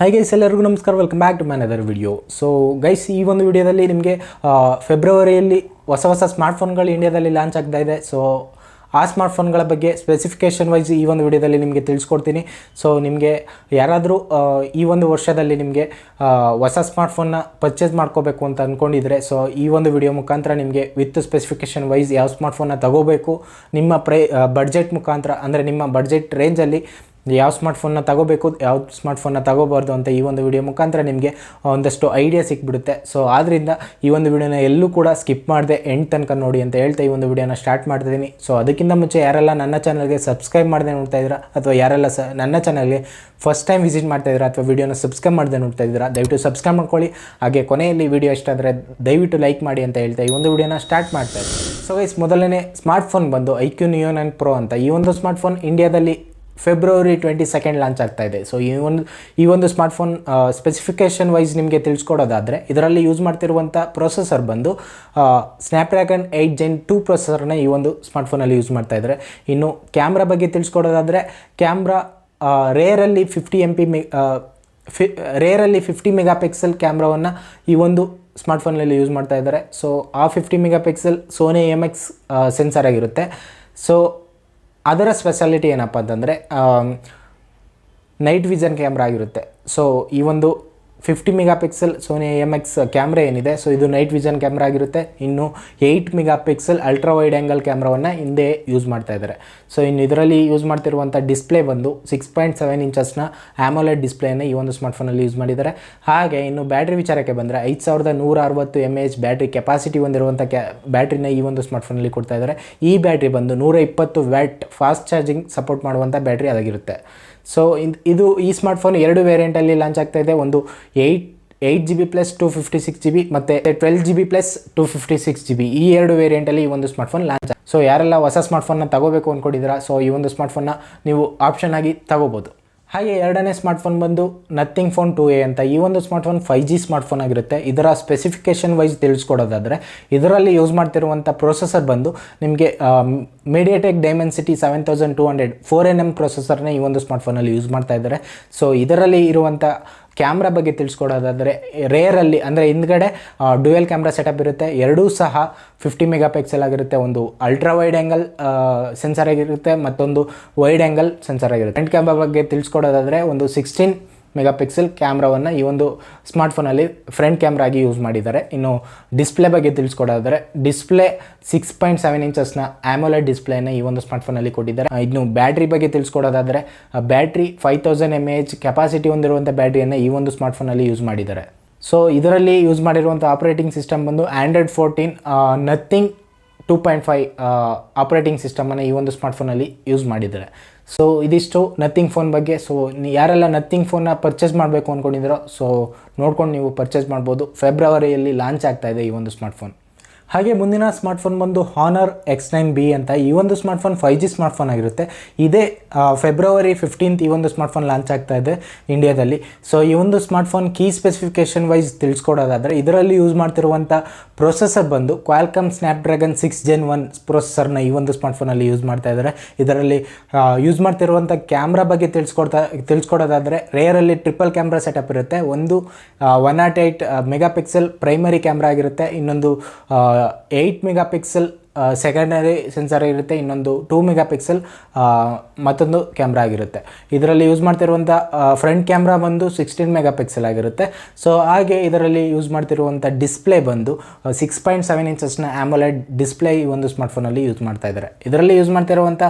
Hi guys ಎಲ್ಲರಿಗೂ ನಮಸ್ಕಾರ. Welcome back to another video so guys ಈ ಒಂದು ವಿಡಿಯೋದಲ್ಲಿ ನಿಮಗೆ ಫೆಬ್ರವರಿಯಲ್ಲಿ ಹೊಸ ಹೊಸ ಸ್ಮಾರ್ಟ್ಫೋನ್ಗಳು ಇಂಡಿಯಾದಲ್ಲಿ ಲಾಂಚ್ ಆಗ್ತಾ ಇದೆ. ಸೊ ಆ ಸ್ಮಾರ್ಟ್ಫೋನ್ಗಳ ಬಗ್ಗೆ ಸ್ಪೆಸಿಫಿಕೇಷನ್ ವೈಸ್ ಈ ಒಂದು ವಿಡಿಯೋದಲ್ಲಿ ನಿಮಗೆ ತಿಳಿಸ್ಕೊಡ್ತೀನಿ. ಸೊ ನಿಮಗೆ ಯಾರಾದರೂ ಈ ಒಂದು ವರ್ಷದಲ್ಲಿ ನಿಮಗೆ ಹೊಸ ಸ್ಮಾರ್ಟ್ಫೋನ್ನ ಪರ್ಚೇಸ್ ಮಾಡ್ಕೋಬೇಕು ಅಂತ ಅಂದ್ಕೊಂಡಿದ್ರೆ ಸೊ ಈ ಒಂದು ವಿಡಿಯೋ ಮುಖಾಂತರ ನಿಮಗೆ ವಿತ್ ಸ್ಪೆಸಿಫಿಕೇಷನ್ ವೈಸ್ ಯಾವ ಸ್ಮಾರ್ಟ್ಫೋನ್ನ ತಗೋಬೇಕು, ನಿಮ್ಮ ಪ್ರೈ ಬಡ್ಜೆಟ್ ಮುಖಾಂತರ, ಅಂದರೆ ನಿಮ್ಮ ಬಡ್ಜೆಟ್ ರೇಂಜಲ್ಲಿ ಯಾವ ಸ್ಮಾರ್ಟ್ಫೋನ್ನ ತಗೋಬೇಕು, ಯಾವ ಸ್ಮಾರ್ಟ್ಫೋನ್ನ ತಗೋಬಾರ್ದು ಅಂತ ಈ ಒಂದು ವಿಡಿಯೋ ಮುಖಾಂತರ ನಿಮಗೆ ಒಂದಷ್ಟು ಐಡಿಯಾ ಸಿಕ್ಬಿಡುತ್ತೆ. ಸೊ ಆದ್ದರಿಂದ ಈ ಒಂದು ವಿಡಿಯೋನ ಎಲ್ಲೂ ಕೂಡ ಸ್ಕಿಪ್ ಮಾಡದೆ ಎಂಡ್ ತನಕ ನೋಡಿ ಅಂತ ಹೇಳ್ತಾ ಈ ಒಂದು ವಿಡಿಯೋನ ಸ್ಟಾರ್ಟ್ ಮಾಡ್ತಿದ್ದೀನಿ ಸೊ ಅದಕ್ಕಿಂತ ಮುಂಚೆ ಯಾರೆಲ್ಲ ನನ್ನ ಚಾನಲ್ಗೆ ಸಬ್ಸ್ಕ್ರೈಬ್ ಮಾಡದೆ ನೋಡ್ತಾ ಇದ್ದೀರಾ, ಅಥವಾ ಯಾರೆಲ್ಲ ಸ, ನನ್ನ ಚಾನಲ್ಗೆ ಫಸ್ಟ್ ಟೈಮ್ ವಿಸಿಟ್ ಮಾಡ್ತಾ ಇದ್ದೀರಾ, ಅಥವಾ ವಿಡಿಯೋನ ಸಬ್ಸ್ಕ್ರೈಬ್ ಮಾಡದೆ ನೋಡ್ತಾ ಇದ್ದೀರಾ, ದಯವಿಟ್ಟು ಸಬ್ಸ್ಕ್ರೈಬ್ ಮಾಡ್ಕೊಳ್ಳಿ. ಹಾಗೆ ಕೊನೆಯಲ್ಲಿ ವಿಡಿಯೋ ಇಷ್ಟ ಆದರೆ ದಯವಿಟ್ಟು ಲೈಕ್ ಮಾಡಿ ಅಂತ ಹೇಳ್ತಾ ಈ ಒಂದು ವಿಡಿಯೋನ ಸ್ಟಾರ್ಟ್ ಮಾಡ್ತಾ ಇದ್ದೀನಿ. ಸೊ ವೈಸ್ ಮೊದಲನೇ ಸ್ಮಾರ್ಟ್ಫೋನ್ ಬಂದು iQOO Neo nine Pro ಅಂತ ಈ ಒಂದು ಸ್ಮಾರ್ಟ್ಫೋನ್ ಇಂಡಿಯಾದಲ್ಲಿ ಫೆಬ್ರವರಿ ಟ್ವೆಂಟಿ ಸೆಕೆಂಡ್ ಲಾಂಚ್ ಆಗ್ತಾ ಇದೆ. ಸೊ ಈ ಒಂದು ಈ ಒಂದು ಸ್ಮಾರ್ಟ್ಫೋನ್ ಸ್ಪೆಸಿಫಿಕೇಷನ್ ವೈಸ್ ನಿಮಗೆ ತಿಳಿಸ್ಕೊಡೋದಾದರೆ, ಇದರಲ್ಲಿ ಯೂಸ್ ಮಾಡ್ತಿರುವಂಥ ಪ್ರೊಸೆಸರ್ ಬಂದು ಸ್ನ್ಯಾಪ್ಡ್ರ್ಯಾಗನ್ ಏಯ್ಟ್ ಜೆನ್ ಟೂ ಪ್ರೊಸೆಸರ್ನ ಈ ಒಂದು ಸ್ಮಾರ್ಟ್ಫೋನಲ್ಲಿ ಯೂಸ್ ಮಾಡ್ತಾ ಇದ್ದಾರೆ ಇನ್ನು ಕ್ಯಾಮ್ರಾ ಬಗ್ಗೆ ತಿಳಿಸ್ಕೊಡೋದಾದರೆ ಕ್ಯಾಮ್ರಾ ರೇರಲ್ಲಿ ಫಿಫ್ಟಿ ಎಂ ಪಿ ಮೆ ಫಿ ರೇರಲ್ಲಿ ಫಿಫ್ಟಿ ಮೆಗಾ ಪಿಕ್ಸೆಲ್ ಕ್ಯಾಮ್ರಾವನ್ನು ಈ ಒಂದು ಸ್ಮಾರ್ಟ್ಫೋನಲ್ಲಿ ಯೂಸ್ ಮಾಡ್ತಾ ಇದ್ದಾರೆ ಸೊ ಆ fifty megapixel Sony M X sensor ಆಗಿರುತ್ತೆ. ಸೊ ಅದರ ಸ್ಪೆಷಾಲಿಟಿ ಏನಪ್ಪ ಅಂತಂದರೆ ನೈಟ್ ವಿಷನ್ ಕ್ಯಾಮ್ರಾ ಆಗಿರುತ್ತೆ. ಸೊ ಈ ಒಂದು fifty megapixel Sony M X camera ಏನಿದೆ. ಸೊ ಇದು ನೈಟ್ ವಿಷನ್ ಕ್ಯಾಮ್ರಾ ಆಗಿರುತ್ತೆ. ಇನ್ನು eight megapixel ultra wide angle ಕ್ಯಾಮ್ರಾವನ್ನು ಹಿಂದೆ ಯೂಸ್ ಮಾಡ್ತಾ ಇದ್ದಾರೆ. ಸೊ ಇನ್ನು ಇದರಲ್ಲಿ ಯೂಸ್ ಮಾಡ್ತಿರುವಂಥ ಡಿಸ್ಪ್ಲೇ ಬಂದು ಸಿಕ್ಸ್ ಪಾಯಿಂಟ್ ಸೆವೆನ್ ಇಂಚಸ್ನ ಆ್ಯಮೋಲೆಡ್ ಡಿಸ್ಪ್ಲೇನ ಈ ಒಂದು ಸ್ಮಾರ್ಟ್ಫೋನಲ್ಲಿ ಯೂಸ್ ಮಾಡಿದ್ದಾರೆ. ಹಾಗೆ ಇನ್ನು ಬ್ಯಾಟ್ರಿ ವಿಚಾರಕ್ಕೆ ಬಂದರೆ ಐದು ಸಾವಿರದ ನೂರ ಅರವತ್ತು ಎಂ ಎಚ್ ಬ್ಯಾಟ್ರಿ ಕೆಪಾಸಿಟಿ ಹೊಂದಿರುವಂಥ ಕ್ಯಾ ಬ್ಯಾಟ್ರಿನ ಈ ಒಂದು ಸ್ಮಾರ್ಟ್ಫೋನಲ್ಲಿ ಕೊಡ್ತಾ ಇದ್ದಾರೆ. ಈ ಬ್ಯಾಟ್ರಿ ಬಂದು ನೂರ ಇಪ್ಪತ್ತು ವ್ಯಾಟ್ ಫಾಸ್ಟ್ ಚಾರ್ಜಿಂಗ್ ಸಪೋರ್ಟ್ ಮಾಡುವಂಥ ಬ್ಯಾಟ್ರಿ ಅದಾಗಿರುತ್ತೆ. ಸೊ ಇದು ಈ ಸ್ಮಾರ್ಟ್ಫೋನ್ ಎರಡು ವೇರಿಯಂಟಲ್ಲಿ ಲಾಂಚ್ ಆಗ್ತಾ ಇದೆ. ಒಂದು eight eight G B plus two fifty six G B ಮತ್ತು twelve G B plus two fifty six G B ಈ ಎರಡು ವೇರಿಯಂಟಲ್ಲಿ ಈ ಒಂದು ಸ್ಮಾರ್ಟ್ಫೋನ್ ಲಾಂಚ್ ಸೊ ಯಾರೆಲ್ಲ ಹೊಸ ಸ್ಮಾರ್ಟ್ಫೋನ್ನ ತಗೋಬೇಕು ಅಂದ್ಕೊಂಡಿದ್ದೀರಾ ಸೊ ಈ ಒಂದು ಸ್ಮಾರ್ಟ್ಫೋನ್ನ ನೀವು ಆಪ್ಷನ್ ಆಗಿ ತಗೋಬೋದು. ಹಾಗೆ ಎರಡನೇ ಸ್ಮಾರ್ಟ್ಫೋನ್ ಬಂದು ನಥಿಂಗ್ ಫೋನ್ ಟು ಎ ಅಂತ. ಈ ಒಂದು ಸ್ಮಾರ್ಟ್ಫೋನ್ ಫೈ ಜಿ ಸ್ಮಾರ್ಟ್ಫೋನ್ ಆಗಿರುತ್ತೆ. ಇದರ ಸ್ಪೆಸಿಫಿಕೇಶನ್ ವೈಸ್ ತಿಳಿಸ್ಕೊಡೋದಾದರೆ, ಇದರಲ್ಲಿ ಯೂಸ್ ಮಾಡ್ತಿರುವಂಥ ಪ್ರೊಸೆಸರ್ ಬಂದು ನಿಮಗೆ MediaTek Dimensity seven thousand two hundred four N M ಪ್ರೊಸೆಸರ್ನ ಈ ಒಂದು ಸ್ಮಾರ್ಟ್ಫೋನಲ್ಲಿ ಯೂಸ್ ಮಾಡ್ತಾ ಇದ್ದಾರೆ. ಸೊ ಇದರಲ್ಲಿ ಇರುವಂಥ ಕ್ಯಾಮ್ರಾ ಬಗ್ಗೆ ತಿಳಿಸ್ಕೊಡೋದಾದರೆ ರೇರಲ್ಲಿ ಅಂದರೆ ಹಿಂದ್ಗಡೆ ಡ್ಯುಯಲ್ ಕ್ಯಾಮ್ರಾ ಸೆಟಪ್ ಇರುತ್ತೆ. ಎರಡೂ ಸಹ ಫಿಫ್ಟಿ ಮೆಗಾ ಪಿಕ್ಸೆಲ್ ಆಗಿರುತ್ತೆ. ಒಂದು ಅಲ್ಟ್ರಾ ವೈಡ್ ಆ್ಯಂಗಲ್ ಸೆನ್ಸರ್ ಆಗಿರುತ್ತೆ. ಮತ್ತೊಂದು ವೈಡ್ ಆ್ಯಂಗಲ್ ಸೆನ್ಸರ್ ಆಗಿರುತ್ತೆ. ಫ್ರಂಟ್ ಕ್ಯಾಮ್ರಾ ಬಗ್ಗೆ ತಿಳಿಸ್ಕೊಡೋದಾದರೆ, ಒಂದು ಸಿಕ್ಸ್ಟೀನ್ ಮೆಗಾ ಪಿಕ್ಸೆಲ್ ಕ್ಯಾಮ್ರಾವನ್ನು ಈ ಒಂದು ಸ್ಮಾರ್ಟ್ಫೋನಲ್ಲಿ ಫ್ರಂಟ್ ಕ್ಯಾಮ್ರಾ ಆಗಿ ಯೂಸ್ ಮಾಡಿದ್ದಾರೆ. ಇನ್ನು ಡಿಸ್ಪ್ಲೇ ಬಗ್ಗೆ ತಿಳಿಸ್ಕೊಡೋದಾದರೆ, ಡಿಸ್ಪ್ಲೇ ಸಿಕ್ಸ್ ಪಾಯಿಂಟ್ ಸೆವೆನ್ ಇಂಚಸ್ನ ಆ್ಯಮೋಲೆಡ್ ಡಿಸ್ಪ್ಲೇನ ಈ ಒಂದು ಸ್ಮಾರ್ಟ್ಫೋನಲ್ಲಿ ಕೊಟ್ಟಿದ್ದಾರೆ. ಇನ್ನು ಬ್ಯಾಟ್ರಿ ಬಗ್ಗೆ ತಿಳಿಸ್ಕೊಡೋದಾದರೆ battery five thousand M H capacity ಹೊಂದಿರುವಂಥ ಬ್ಯಾಟ್ರಿಯನ್ನು ಈ ಒಂದು ಸ್ಮಾರ್ಟ್ಫೋನಲ್ಲಿ ಯೂಸ್ ಮಾಡಿದ್ದಾರೆ. ಸೊ ಇದರಲ್ಲಿ ಯೂಸ್ ಮಾಡಿರುವಂಥ ಆಪರೇಟಿಂಗ್ ಸಿಸ್ಟಮ್ ಬಂದು Android fourteen Nothing two point five operating ಸಿಸ್ಟಮನ್ನು ಈ ಒಂದು ಸ್ಮಾರ್ಟ್ಫೋನಲ್ಲಿ ಯೂಸ್ ಮಾಡಿದ್ದಾರೆ. ಸೊ ಇದಿಷ್ಟು ನಥಿಂಗ್ ಫೋನ್ ಬಗ್ಗೆ. ಸೊ ಯಾರೆಲ್ಲ ನಥಿಂಗ್ ಫೋನ್ನ ಪರ್ಚೇಸ್ ಮಾಡಬೇಕು ಅಂದ್ಕೊಂಡಿದ್ದೀರೋ ಸೊ ನೋಡ್ಕೊಂಡು ನೀವು ಪರ್ಚೇಸ್ ಮಾಡ್ಬೋದು. ಫೆಬ್ರವರಿಯಲ್ಲಿ ಲಾಂಚ್ ಆಗ್ತಾ ಇದೆ ಈ ಒಂದು ಸ್ಮಾರ್ಟ್ಫೋನ್ ಹಾಗೆ ಮುಂದಿನ ಸ್ಮಾರ್ಟ್ಫೋನ್ ಬಂದು ಹಾನರ್ ಎಕ್ಸ್ ನೈನ್ ಬಿ ಅಂತ ಈ ಒಂದು ಸ್ಮಾರ್ಟ್ಫೋನ್ ಫೈ ಜಿ ಸ್ಮಾರ್ಟ್ಫೋನ್ ಆಗಿರುತ್ತೆ. ಇದೇ ಫೆಬ್ರವರಿ ಫಿಫ್ಟೀನ್ತ್ ಈ ಒಂದು ಸ್ಮಾರ್ಟ್ಫೋನ್ ಲಾಂಚ್ ಆಗ್ತಾ ಇದೆ ಇಂಡಿಯಾದಲ್ಲಿ ಸೊ ಈ ಒಂದು ಸ್ಮಾರ್ಟ್ಫೋನ್ ಕೀ ಸ್ಪೆಸಿಫಿಕೇಷನ್ ವೈಸ್ ತಿಳಿಸ್ಕೊಡೋದಾದರೆ ಇದರಲ್ಲಿ ಯೂಸ್ ಮಾಡ್ತಿರುವಂಥ ಪ್ರೊಸೆಸರ್ ಬಂದು Qualcomm Snapdragon six Gen one ಪ್ರೊಸೆಸರ್ನ ಈ ಒಂದು ಸ್ಮಾರ್ಟ್ಫೋನಲ್ಲಿ ಯೂಸ್ ಮಾಡ್ತಾ ಇದ್ದಾರೆ ಇದರಲ್ಲಿ ಯೂಸ್ ಮಾಡ್ತಿರುವಂಥ ಕ್ಯಾಮ್ರಾ ಬಗ್ಗೆ ತಿಳಿಸ್ಕೊಡ್ತಾ, ತಿಳಿಸ್ಕೊಡೋದಾದರೆ ರೇರಲ್ಲಿ ಟ್ರಿಪಲ್ ಕ್ಯಾಮ್ರಾ ಸೆಟಪ್ ಇರುತ್ತೆ. ಒಂದು one nought eight mega pixel primary camera ಆಗಿರುತ್ತೆ. ಇನ್ನೊಂದು eight mega pixel secondary sensor ಇರುತ್ತೆ, ಇನ್ನೊಂದು ಟೂ ಮೆಗಾ ಪಿಕ್ಸೆಲ್ ಮತ್ತೊಂದು ಕ್ಯಾಮ್ರಾ ಆಗಿರುತ್ತೆ. ಇದರಲ್ಲಿ ಯೂಸ್ ಮಾಡ್ತಿರುವಂಥ ಫ್ರಂಟ್ ಕ್ಯಾಮ್ರಾ ಬಂದು ಸಿಕ್ಸ್ಟೀನ್ ಮೆಗಾ ಪಿಕ್ಸೆಲ್ ಆಗಿರುತ್ತೆ. ಸೊ ಹಾಗೆ ಇದರಲ್ಲಿ ಯೂಸ್ ಮಾಡ್ತಿರುವಂಥ ಡಿಸ್ಪ್ಲೇ ಬಂದು ಸಿಕ್ಸ್ ಪಾಯಿಂಟ್ ಸೆವೆನ್ ಇಂಚಸ್ನ ಆ್ಯಮೊಲೆಡ್ ಡಿಸ್ಪ್ಲೇ ಈ ಒಂದು ಸ್ಮಾರ್ಟ್ಫೋನಲ್ಲಿ ಯೂಸ್ ಮಾಡ್ತಾ ಇದ್ದಾರೆ. ಇದರಲ್ಲಿ ಯೂಸ್ ಮಾಡ್ತಿರುವಂಥ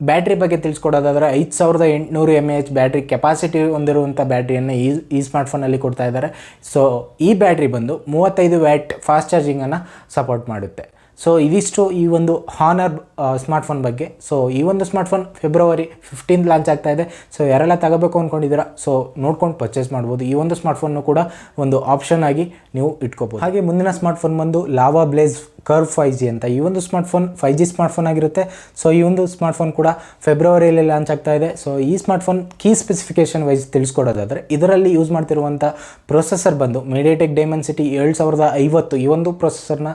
ಬ್ಯಾಟ್ರಿ ಬಗ್ಗೆ ತಿಳಿಸ್ಕೊಡೋದಾದರೆ ಐದು ಸಾವಿರದ ಎಂಟುನೂರು ಎಂ ಎಚ್ ಬ್ಯಾಟ್ರಿ ಕೆಪಾಸಿಟಿ ಹೊಂದಿರುವಂಥ ಬ್ಯಾಟ್ರಿಯನ್ನು ಈ ಈ ಸ್ಮಾರ್ಟ್ಫೋನಲ್ಲಿ ಕೊಡ್ತಾ ಇದ್ದಾರೆ. ಸೊ ಈ ಬ್ಯಾಟ್ರಿ ಬಂದು ಮೂವತ್ತೈದು ವ್ಯಾಟ್ ಫಾಸ್ಟ್ ಚಾರ್ಜಿಂಗನ್ನು ಸಪೋರ್ಟ್ ಮಾಡುತ್ತೆ. ಸೊ ಇದಿಷ್ಟು ಈ ಒಂದು ಹಾನರ್ ಸ್ಮಾರ್ಟ್ಫೋನ್ ಬಗ್ಗೆ. ಸೊ ಈ ಒಂದು ಸ್ಮಾರ್ಟ್ಫೋನ್ ಫೆಬ್ರವರಿ ಫಿಫ್ಟೀನ್ ಲಾಂಚ್ ಆಗ್ತಾ ಇದೆ. ಸೊ ಯಾರೆಲ್ಲ ತಗೋಬೇಕು ಅಂದ್ಕೊಂಡಿದ್ದೀರಾ ಸೊ ನೋಡ್ಕೊಂಡು ಪರ್ಚೇಸ್ ಮಾಡ್ಬೋದು. ಈ ಒಂದು ಸ್ಮಾರ್ಟ್ಫೋನ್ನು ಕೂಡ ಒಂದು ಆಪ್ಷನ್ ಆಗಿ ನೀವು ಇಟ್ಕೋಬೋದು. ಹಾಗೆ ಮುಂದಿನ ಸ್ಮಾರ್ಟ್ಫೋನ್ ಬಂದು Lava Blaze Curve five G ಅಂತ. ಈ ಒಂದು ಸ್ಮಾರ್ಟ್ಫೋನ್ ಫೈ ಜಿ ಸ್ಮಾರ್ಟ್ಫೋನ್ ಆಗಿರುತ್ತೆ. ಸೊ ಈ ಒಂದು ಸ್ಮಾರ್ಟ್ಫೋನ್ ಕೂಡ ಫೆಬ್ರವರಿಯಲ್ಲಿ ಲಾಂಚ್ ಆಗ್ತಾ ಇದೆ. ಸೊ ಈ ಸ್ಮಾರ್ಟ್ಫೋನ್ ಕೀ ಸ್ಪೆಸಿಫಿಕೇಶನ್ ವೈಸ್ ತಿಳಿಸ್ಕೊಡೋದಾದರೆ, ಇದರಲ್ಲಿ ಯೂಸ್ ಮಾಡ್ತಿರುವಂಥ ಪ್ರೊಸೆಸರ್ ಬಂದು ಮೀಡಿಯಾಟೆಕ್ ಡೈಮೆನ್ಸಿಟಿ ಏಳು ಸಾವಿರದ ಐವತ್ತು ಈ ಒಂದು ಪ್ರೊಸೆಸರ್ನ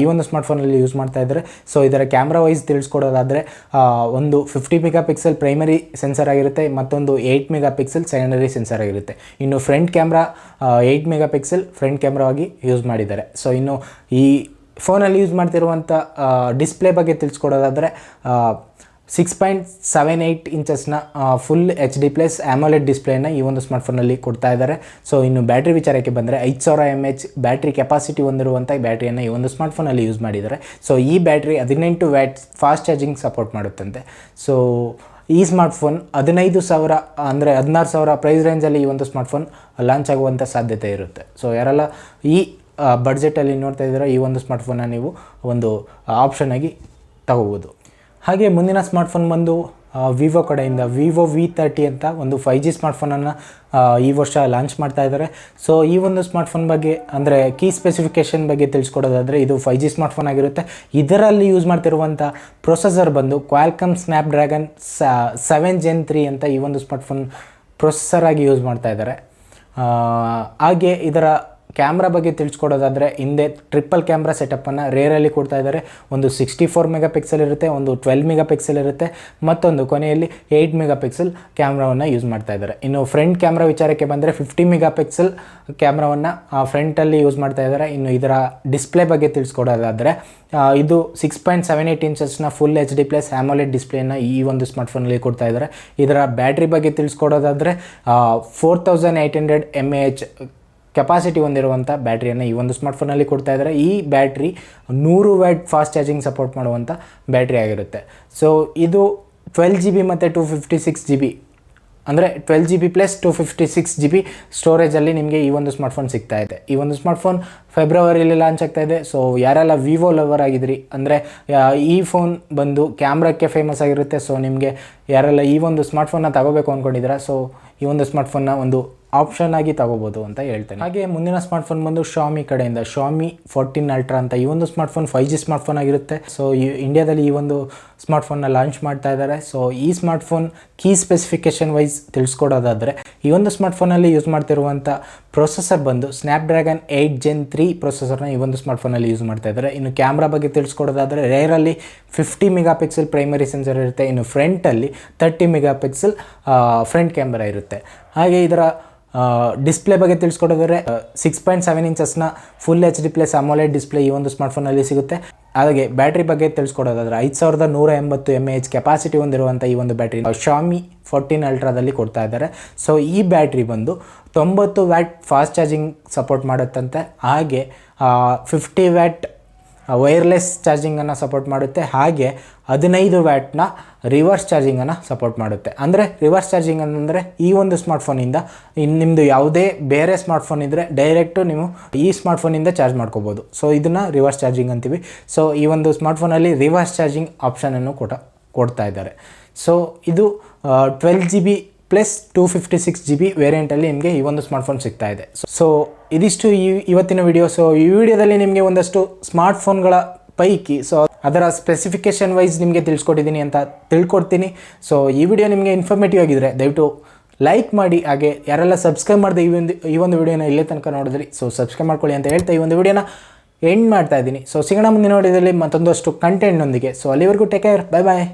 ಈ ಒಂದು ಸ್ಮಾರ್ಟ್ಫೋನಲ್ಲಿ ಯೂಸ್ ಮಾಡ್ತಾ ಇದ್ದಾರೆ. ಸೊ ಇದರ ಕ್ಯಾಮ್ರಾ ವೈಸ್ ತಿಳಿಸ್ಕೊಡೋದಾದರೆ ಒಂದು fifty mega pixel primary sensor ಆಗಿರುತ್ತೆ, ಮತ್ತೊಂದು eight mega pixel secondary sensor ಆಗಿರುತ್ತೆ. ಇನ್ನು front camera eight mega pixel front ಕ್ಯಾಮ್ರಾವಾಗಿ use ಮಾಡಿದ್ದಾರೆ. ಸೊ ಇನ್ನು ಈ ಫೋನಲ್ಲಿ ಯೂಸ್ ಮಾಡ್ತಿರುವಂಥ ಡಿಸ್ಪ್ಲೇ ಬಗ್ಗೆ ತಿಳಿಸ್ಕೊಡೋದಾದರೆ six point seven eight ಇಂಚಸ್ನ full H D plus AMOLED ಡಿಸ್ಪ್ಲೇನ ಈ ಒಂದು ಸ್ಮಾರ್ಟ್ಫೋನಲ್ಲಿ ಕೊಡ್ತಾ ಇದ್ದಾರೆ. ಸೊ ಇನ್ನು ಬ್ಯಾಟ್ರಿ ವಿಚಾರಕ್ಕೆ ಬಂದರೆ ಐದು ಸಾವಿರ ಎಂ ಎಚ್ ಬ್ಯಾಟ್ರಿ ಕೆಪಾಸಿಟಿ ಹೊಂದಿರುವಂಥ ಬ್ಯಾಟ್ರಿಯನ್ನು ಈ ಒಂದು ಸ್ಮಾರ್ಟ್ಫೋನಲ್ಲಿ ಯೂಸ್ ಮಾಡಿದ್ದಾರೆ. ಸೊ ಈ ಬ್ಯಾಟ್ರಿ ಹದಿನೆಂಟು ವ್ಯಾಟ್ ಫಾಸ್ಟ್ ಚಾರ್ಜಿಂಗ್ ಸಪೋರ್ಟ್ ಮಾಡುತ್ತಂತೆ. ಸೊ ಈ ಸ್ಮಾರ್ಟ್ಫೋನ್ ಹದಿನೈದು ಸಾವಿರ, ಅಂದರೆ ಹದಿನಾರು ಸಾವಿರ ಪ್ರೈಸ್ ರೇಂಜಲ್ಲಿ ಈ ಒಂದು ಸ್ಮಾರ್ಟ್ಫೋನ್ ಲಾಂಚ್ ಆಗುವಂಥ ಸಾಧ್ಯತೆ ಇರುತ್ತೆ. ಸೊ ಯಾರೆಲ್ಲ ಈ ಬಡ್ಜೆಟಲ್ಲಿ ನೋಡ್ತಾ ಇದ್ದೀರಾ, ಈ ಒಂದು ಸ್ಮಾರ್ಟ್ಫೋನ್ನ ನೀವು ಒಂದು ಆಪ್ಷನ್ ಆಗಿ ತಗೋಬೋದು. ಹಾಗೆ ಮುಂದಿನ ಸ್ಮಾರ್ಟ್ಫೋನ್ ಬಂದು ವಿವೋ ಕಡೆಯಿಂದ ವಿವೋ ವಿ ತರ್ಟಿ ಅಂತ ಒಂದು ಫೈ ಜಿ ಸ್ಮಾರ್ಟ್ಫೋನನ್ನು ಈ ವರ್ಷ ಲಾಂಚ್ ಮಾಡ್ತಾ ಇದ್ದಾರೆ. ಸೊ ಈ ಒಂದು ಸ್ಮಾರ್ಟ್ಫೋನ್ ಬಗ್ಗೆ, ಅಂದರೆ ಕೀ ಸ್ಪೆಸಿಫಿಕೇಷನ್ ಬಗ್ಗೆ ತಿಳಿಸ್ಕೊಡೋದಾದರೆ ಇದು ಫೈ ಜಿ ಸ್ಮಾರ್ಟ್ಫೋನ್ ಆಗಿರುತ್ತೆ. ಇದರಲ್ಲಿ ಯೂಸ್ ಮಾಡ್ತಿರುವಂಥ ಪ್ರೊಸೆಸರ್ ಬಂದು Qualcomm Snapdragon seven Gen three ಅಂತ ಈ ಒಂದು ಸ್ಮಾರ್ಟ್ಫೋನ್ ಪ್ರೊಸೆಸರ್ ಆಗಿ ಯೂಸ್ ಮಾಡ್ತಾ ಇದ್ದಾರೆ. ಹಾಗೆ ಇದರ ಕ್ಯಾಮ್ರಾ ಬಗ್ಗೆ ತಿಳಿಸ್ಕೊಡೋದಾದರೆ, ಹಿಂದೆ ಟ್ರಿಪಲ್ ಕ್ಯಾಮ್ರಾ ಸೆಟಪ್ಪನ್ನು ರೇರಲ್ಲಿ ಕೊಡ್ತಾ ಇದ್ದಾರೆ. ಒಂದು ಸಿಕ್ಸ್ಟಿ ಫೋರ್ ಮೆಗಾ ಪಿಕ್ಸೆಲ್ ಇರುತ್ತೆ, ಒಂದು ಟ್ವೆಲ್ ಮೆಗಾ ಪಿಕ್ಸೆಲ್ ಇರುತ್ತೆ, ಮತ್ತೊಂದು ಕೊನೆಯಲ್ಲಿ ಏಯ್ಟ್ ಮೆಗಾ ಪಿಕ್ಸೆಲ್ ಕ್ಯಾಮ್ರಾವನ್ನು ಯೂಸ್ ಮಾಡ್ತಾ ಇದ್ದಾರೆ. ಇನ್ನು ಫ್ರಂಟ್ ಕ್ಯಾಮ್ರಾ ವಿಚಾರಕ್ಕೆ ಬಂದರೆ, ಫಿಫ್ಟಿ ಮೆಗಾ ಪಿಕ್ಸೆಲ್ ಕ್ಯಾಮ್ರಾವನ್ನು ಫ್ರಂಟಲ್ಲಿ ಯೂಸ್ ಮಾಡ್ತಾ ಇದ್ದಾರೆ. ಇನ್ನು ಇದರ ಡಿಸ್ಪ್ಲೇ ಬಗ್ಗೆ ತಿಳಿಸ್ಕೊಡೋದಾದರೆ ಇದು six point seven eight ಇಂಚಸ್ನ full H D plus AMOLED ಡಿಸ್ಪ್ಲೇನ ಈ ಒಂದು ಸ್ಮಾರ್ಟ್ಫೋನಲ್ಲಿ ಕೊಡ್ತಾ ಇದ್ದಾರೆ. ಇದರ ಬ್ಯಾಟ್ರಿ ಬಗ್ಗೆ ತಿಳಿಸ್ಕೊಡೋದಾದರೆ four thousand eight hundred M A H capacity ಹೊಂದಿರುವಂಥ ಬ್ಯಾಟ್ರಿಯನ್ನು ಈ ಒಂದು ಸ್ಮಾರ್ಟ್ಫೋನಲ್ಲಿ ಕೊಡ್ತಾ ಇದ್ದಾರೆ. ಈ ಬ್ಯಾಟ್ರಿ ನೂರು ವ್ಯಾಟ್ ಫಾಸ್ಟ್ ಚಾರ್ಜಿಂಗ್ ಸಪೋರ್ಟ್ ಮಾಡುವಂಥ ಬ್ಯಾಟ್ರಿ ಆಗಿರುತ್ತೆ. ಸೊ ಇದು ಟ್ವೆಲ್ ಜಿ ಬಿ ಮತ್ತು two fifty six G B ಅಂದರೆ twelve G B plus two fifty six G B ಸ್ಟೋರೇಜಲ್ಲಿ ನಿಮಗೆ ಈ ಒಂದು ಸ್ಮಾರ್ಟ್ಫೋನ್ ಸಿಗ್ತಾ ಇದೆ. ಈ ಒಂದು ಸ್ಮಾರ್ಟ್ಫೋನ್ ಫೆಬ್ರವರಿಯಲ್ಲಿ ಲಾಂಚ್ ಆಗ್ತಾ ಇದೆ. ಸೊ ಯಾರೆಲ್ಲ ವಿವೋ ಲವರ್ ಆಗಿದ್ರಿ ಅಂದರೆ ಈ ಫೋನ್ ಬಂದು ಕ್ಯಾಮ್ರಾಕ್ಕೆ ಫೇಮಸ್ ಆಗಿರುತ್ತೆ. ಸೊ ನಿಮಗೆ ಯಾರೆಲ್ಲ ಈ ಒಂದು ಸ್ಮಾರ್ಟ್ಫೋನ್ನ ತಗೋಬೇಕು ಅಂದ್ಕೊಂಡಿದ್ದೀರಾ ಸೊ ಈ ಒಂದು ಸ್ಮಾರ್ಟ್ಫೋನ್ನ ಒಂದು ಆಪ್ಷನ್ ಆಗಿ ತಗೋಬೋದು ಅಂತ ಹೇಳ್ತೇನೆ. ಹಾಗೆ ಮುಂದಿನ ಸ್ಮಾರ್ಟ್ಫೋನ್ ಬಂದು ಶಾಮಿ ಕಡೆಯಿಂದ. ಶಾಮಿ ಫೋರ್ಟೀನ್ ಅಲ್ಟ್ರಾ ಅಂತ ಈ ಒಂದು ಸ್ಮಾರ್ಟ್ಫೋನ್ ಫೈವ್ ಜಿ ಸ್ಮಾರ್ಟ್ಫೋನ್ ಆಗಿರುತ್ತೆ. ಸೊ ಇಂಡಿಯಾದಲ್ಲಿ ಈ ಒಂದು ಸ್ಮಾರ್ಟ್ಫೋನ್ನ ಲಾಂಚ್ ಮಾಡ್ತಾ ಇದ್ದಾರೆ. ಸೊ ಈ ಸ್ಮಾರ್ಟ್ಫೋನ್ ಕೀ ಸ್ಪೆಸಿಫಿಕೇಶನ್ ವೈಸ್ ತಿಳಿಸ್ಕೊಡೋದಾದರೆ, ಈ ಒಂದು ಸ್ಮಾರ್ಟ್ಫೋನಲ್ಲಿ ಯೂಸ್ ಮಾಡ್ತಿರುವಂಥ ಪ್ರೊಸೆಸರ್ ಬಂದು ಸ್ನ್ಯಾಪ್ಡ್ರ್ಯಾಗನ್ ಏಯ್ಟ್ ಜೆನ್ ತ್ರೀ ಪ್ರೊಸೆಸರ್ನ ಈ ಒಂದು ಸ್ಮಾರ್ಟ್ಫೋನಲ್ಲಿ ಯೂಸ್ ಮಾಡ್ತಾ ಇದ್ದಾರೆ. ಇನ್ನು ಕ್ಯಾಮ್ರಾ ಬಗ್ಗೆ ತಿಳಿಸ್ಕೊಡೋದಾದರೆ ರೇರಲ್ಲಿ fifty mega pixel primary sensor ಇರುತ್ತೆ. ಇನ್ನು ಫ್ರಂಟಲ್ಲಿ thirty mega pixel front camera ಇರುತ್ತೆ. ಹಾಗೆ ಇದರ ಡಿಸ್ಪ್ಲೇ ಬಗ್ಗೆ ತಿಳಿಸ್ಕೊಡೋದ್ರೆ six point seven ಇಂಚಸ್ನ full H D plus AMOLED display ಈ ಒಂದು ಸ್ಮಾರ್ಟ್ಫೋನಲ್ಲಿ ಸಿಗುತ್ತೆ. ಹಾಗೆ ಬ್ಯಾಟ್ರಿ ಬಗ್ಗೆ ತಿಳಿಸ್ಕೊಡೋದಾದ್ರೆ ಐದು ಸಾವಿರದ ನೂರ ಎಂಬತ್ತು ಎಂ ಎಚ್ ಕೆಪಾಸಿಟಿ ಹೊಂದಿರುವಂಥ ಈ ಒಂದು ಬ್ಯಾಟ್ರಿ ಶಾಮಿ ಫೋರ್ಟೀನ್ ಅಲ್ಟ್ರಾದಲ್ಲಿ ಕೊಡ್ತಾ ಇದ್ದಾರೆ. ಸೊ ಈ ಬ್ಯಾಟ್ರಿ ಬಂದು ತೊಂಬತ್ತು ವ್ಯಾಟ್ ಫಾಸ್ಟ್ ಚಾರ್ಜಿಂಗ್ ಸಪೋರ್ಟ್ ಮಾಡುತ್ತಂತೆ. ಹಾಗೆ ಫಿಫ್ಟಿ ವ್ಯಾಟ್ ವೈರ್ಲೆಸ್ ಚಾರ್ಜಿಂಗನ್ನು ಸಪೋರ್ಟ್ ಮಾಡುತ್ತೆ. ಹಾಗೆ ಹದಿನೈದು ವ್ಯಾಟ್ನ ರಿವರ್ಸ್ ಚಾರ್ಜಿಂಗನ್ನು ಸಪೋರ್ಟ್ ಮಾಡುತ್ತೆ. ಅಂದರೆ ರಿವರ್ಸ್ ಚಾರ್ಜಿಂಗ್ ಅಂದರೆ ಈ ಒಂದು ಸ್ಮಾರ್ಟ್ಫೋನಿಂದ ಇನ್ನು ನಿಮ್ಮದು ಯಾವುದೇ ಬೇರೆ ಸ್ಮಾರ್ಟ್ಫೋನ್ ಇದ್ದರೆ ಡೈರೆಕ್ಟು ನೀವು ಈ ಸ್ಮಾರ್ಟ್ಫೋನಿಂದ ಚಾರ್ಜ್ ಮಾಡ್ಕೋಬೋದು. ಸೊ ಇದನ್ನು ರಿವರ್ಸ್ ಚಾರ್ಜಿಂಗ್ ಅಂತೀವಿ. ಸೊ ಈ ಒಂದು ಸ್ಮಾರ್ಟ್ಫೋನಲ್ಲಿ ರಿವರ್ಸ್ ಚಾರ್ಜಿಂಗ್ ಆಪ್ಷನನ್ನು ಕೂಡ ಕೊಡ್ತಾ ಇದ್ದಾರೆ. ಸೊ ಇದು twelve G B plus two fifty six G B ವೇರಿಯಂಟಲ್ಲಿ ನಿಮಗೆ ಈ ಒಂದು ಸ್ಮಾರ್ಟ್ಫೋನ್ ಸಿಗ್ತಾ ಇದೆ. ಸೊ ಇದಿಷ್ಟು ಈ ಇವತ್ತಿನ ವಿಡಿಯೋ ಸೊ ಈ ವಿಡಿಯೋದಲ್ಲಿ ನಿಮಗೆ ಒಂದಷ್ಟು ಸ್ಮಾರ್ಟ್ಫೋನ್ಗಳ ಪೈಕಿ ಸೊ ಅದರ ಸ್ಪೆಸಿಫಿಕೇಷನ್ ವೈಸ್ ನಿಮಗೆ ತಿಳಿಸ್ಕೊಟ್ಟಿದ್ದೀನಿ ಅಂತ ತಿಳ್ಕೊಡ್ತೀನಿ. ಸೊ ಈ ವಿಡಿಯೋ ನಿಮಗೆ ಇನ್ಫಾರ್ಮೇಟಿವ್ ಆಗಿದ್ರೆ ದಯವಿಟ್ಟು ಲೈಕ್ ಮಾಡಿ, ಹಾಗೆ ಯಾರೆಲ್ಲ ಸಬ್ಸ್ಕ್ರೈಬ್ ಮಾಡಿದೆ ಈ ಒಂದು ಈ ಒಂದು ವಿಡಿಯೋನ ಇಲ್ಲೇ ತನಕ ನೋಡಿದ್ರಿ ಸೊ ಸಬ್ಸ್ಕ್ರೈಬ್ ಮಾಡ್ಕೊಳ್ಳಿ ಅಂತ ಹೇಳ್ತಾ ಈ ಒಂದು ವಿಡಿಯೋನ ಎಂಡ್ ಮಾಡ್ತಾ ಇದ್ದೀನಿ. ಸೊ ಸಿಗೋಣ ಮುಂದಿನ ವಿಡಿಯೋದಲ್ಲಿ ಮತ್ತೊಂದಷ್ಟು ಕಂಟೆಂಟ್ನೊಂದಿಗೆ ಸೊ ಅಲ್ಲಿವರೆಗೂ ಟೇಕ್ ಕೇರ್ ಬೈ ಬಾಯ್